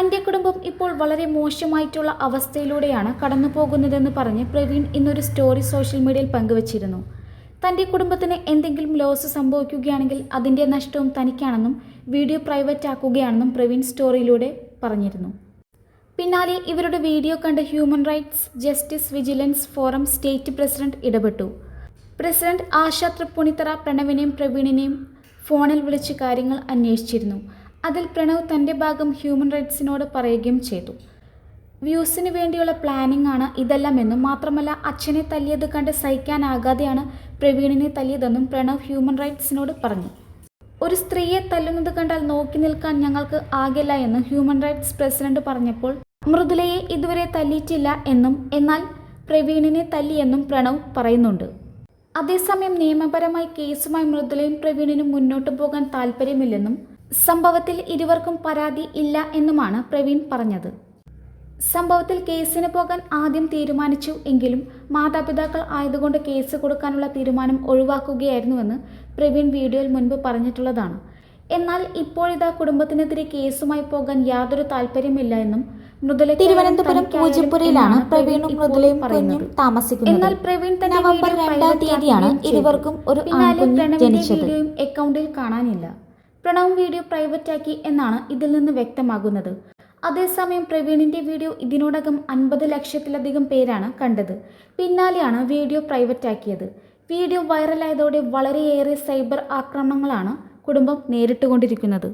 തന്റെ കുടുംബം ഇപ്പോൾ വളരെ മോശമായിട്ടുള്ള അവസ്ഥയിലൂടെയാണ് കടന്നു പോകുന്നതെന്ന് പറഞ്ഞ് പ്രവീൺ ഇന്നൊരു സ്റ്റോറി സോഷ്യൽ മീഡിയയിൽ പങ്കുവച്ചിരുന്നു. തന്റെ കുടുംബത്തിന് എന്തെങ്കിലും ലോസ് സംഭവിക്കുകയാണെങ്കിൽ അതിന്റെ നഷ്ടവും തനിക്കാണെന്നും വീഡിയോ പ്രൈവറ്റ് ആക്കുകയാണെന്നും പ്രവീൺ സ്റ്റോറിയിലൂടെ പറഞ്ഞിരുന്നു. പിന്നാലെ ഇവരുടെ വീഡിയോ കണ്ട് human rights justice vigilance forum state president ഇടപെട്ടു. പ്രസിഡന്റ് ആശ തൃപ്പൂണിത്തറ പ്രണവിനെയും പ്രവീണിനെയും ഫോണിൽ വിളിച്ച് കാര്യങ്ങൾ അന്വേഷിച്ചിരുന്നു. അതിൽ പ്രണവ് തന്റെ ഭാഗം ഹ്യൂമൻ റൈറ്റ്സിനോട് പറയുകയും ചെയ്തു. വ്യൂസിന് വേണ്ടിയുള്ള പ്ലാനിംഗ് ആണ് ഇതെല്ലാം എന്നും മാത്രമല്ല അച്ഛനെ തല്ലിയത് കണ്ട് സഹിക്കാനാകാതെയാണ് പ്രവീണിനെ തല്ലിയതെന്നും പ്രണവ് ഹ്യൂമൻ റൈറ്റ്സിനോട് പറഞ്ഞു. ഒരു സ്ത്രീയെ തല്ലുന്നത് കണ്ടാൽ നോക്കി നിൽക്കാൻ ഞങ്ങൾക്ക് ആകില്ല എന്ന് ഹ്യൂമൻ റൈറ്റ്സ് പ്രസിഡന്റ് പറഞ്ഞപ്പോൾ മൃദുലയെ ഇതുവരെ തല്ലിയിട്ടില്ല എന്നും എന്നാൽ പ്രവീണിനെ തല്ലിയെന്നും പ്രണവ് പറയുന്നുണ്ട്. അതേസമയം നിയമപരമായി കേസുമായി മൃദുലയും പ്രവീണിനും മുന്നോട്ടു പോകാൻ താല്പര്യമില്ലെന്നും സംഭവത്തിൽ ഇരുവർക്കും പരാതി ഇല്ല എന്നുമാണ് പ്രവീൺ പറഞ്ഞത്. സംഭവത്തിൽ കേസിന് പോകാൻ ആദ്യം തീരുമാനിച്ചു എങ്കിലും മാതാപിതാക്കൾ ആയതുകൊണ്ട് കേസ് കൊടുക്കാനുള്ള തീരുമാനം ഒഴിവാക്കുകയായിരുന്നുവെന്ന് പ്രവീൺ വീഡിയോയിൽ മുൻപ് പറഞ്ഞിട്ടുള്ളതാണ്. എന്നാൽ ഇപ്പോഴിതാ കുടുംബത്തിനെതിരെ കേസുമായി പോകാൻ യാതൊരു താല്പര്യമില്ല എന്നും മൃദുല തിരുവനന്തപുരം പൂജപ്പുരയിലാണ് പ്രവീണും മൃദുലയും കുഞ്ഞും എന്നാൽ പ്രവീൺ തന്നെ നവംബർ രണ്ടാം തീയതിയാണ് ഇരുവർക്കും ഒരു പിന്നാലെ പ്രണവിന്റെ വീഡിയോയും അക്കൗണ്ടിൽ കാണാനില്ല. പ്രണവ് വീഡിയോ പ്രൈവറ്റ് ആക്കി എന്നാണ് ഇതിൽ നിന്ന് വ്യക്തമാകുന്നത്. അതേസമയം പ്രവീണിന്റെ വീഡിയോ ഇതിനോടകം അൻപത് ലക്ഷത്തിലധികം പേരാണ് കണ്ടത്. പിന്നാലെയാണ് വീഡിയോ പ്രൈവറ്റ് ആക്കിയത്. വീഡിയോ വൈറലായതോടെ വളരെയേറെ സൈബർ ആക്രമണങ്ങളാണ് കുടുംബം നേരിട്ടുകൊണ്ടിരിക്കുന്നത്.